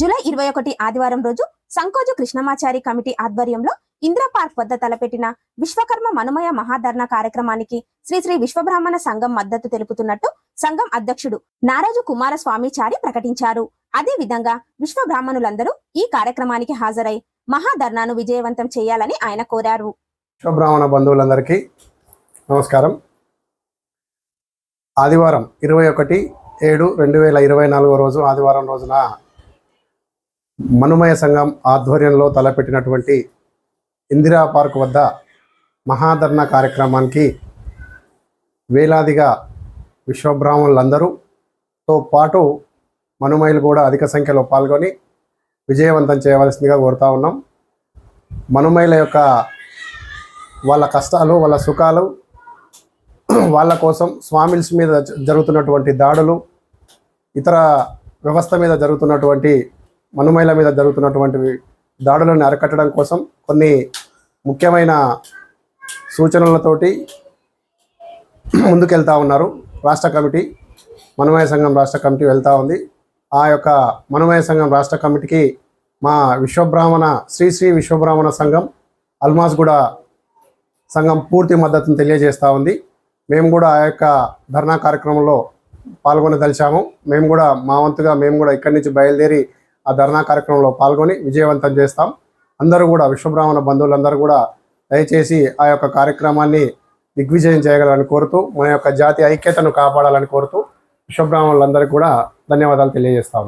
July ఇరవై ఒకటి ఆదివారం రోజు సంకోజు కృష్ణమాచారి కమిటీ ఆధ్వర్యంలో ఇందిరా పార్క్ వద్ద తలపెట్టిన విశ్వకర్మ మనుమయ మహాధర్ణ కార్యక్రమానికి శ్రీ శ్రీ విశ్వబ్రాహ్మణ సంఘం మద్దతు తెలుపుతున్నట్టు సంఘం అధ్యక్షుడు నారాజు కుమారస్వామిచారి ప్రకటించారు. అదే విధంగా విశ్వ బ్రాహ్మణులందరూ ఈ కార్యక్రమానికి హాజరై మహాధర్నాను విజయవంతం చేయాలని ఆయన కోరారు. విశ్వబ్రాహ్మణ బంధువులందరికీ నమస్కారం. ఆదివారం ఇరవై ఒకటి ఏడు రెండు వేల ఇరవై నాలుగో రోజు ఆదివారం రోజున మనుమయ సంఘం ఆధ్వర్యంలో తలపెట్టినటువంటి ఇందిరా పార్క్ వద్ద మహాధర్ణ కార్యక్రమానికి వేలాదిగా విశ్వబ్రాహ్మణులందరూతో పాటు మనుమయులు కూడా అధిక సంఖ్యలో పాల్గొని విజయవంతం చేయవలసిందిగా కోరుతా ఉన్నాం. మనుమయుల యొక్క వాళ్ళ కష్టాలు వాళ్ళ సుఖాలు వాళ్ళ కోసం స్వామిల్స్ మీద జ- జరుగుతున్నటువంటి దాడులు ఇతర వ్యవస్థ మీద జరుగుతున్నటువంటి మనుమైల మీద జరుగుతున్నటువంటి దాడులను అరికట్టడం కోసం కొన్ని ముఖ్యమైన సూచనలతోటి ముందుకెళ్తా ఉన్నారు. రాష్ట్ర కమిటీ మనుమయ సంఘం రాష్ట్ర కమిటీ వెళ్తూ ఉంది. ఆ యొక్క మనుమయ సంఘం రాష్ట్ర కమిటీకి మా విశ్వబ్రాహ్మణ శ్రీ శ్రీ విశ్వబ్రాహ్మణ సంఘం అల్మాస్గూడ సంఘం పూర్తి మద్దతును తెలియజేస్తూ ఉంది. మేము కూడా ఆ యొక్క ధర్నా కార్యక్రమంలో పాల్గొనదలిచాము. మేము కూడా మా వంతుగా మేము కూడా ఇక్కడి నుంచి బయలుదేరి ఆ ధర్నా కార్యక్రమంలో పాల్గొని విజయవంతం చేస్తాం. అందరూ కూడా విశ్వబ్రాహ్మణ బంధువులందరూ కూడా దయచేసి ఆ యొక్క కార్యక్రమాన్ని దిగ్విజయం చేయగలని కోరుతూ మన యొక్క జాతి ఐక్యతను కాపాడాలని కోరుతూ విశ్వబ్రాహ్మణులందరికీ కూడా ధన్యవాదాలు తెలియజేస్తా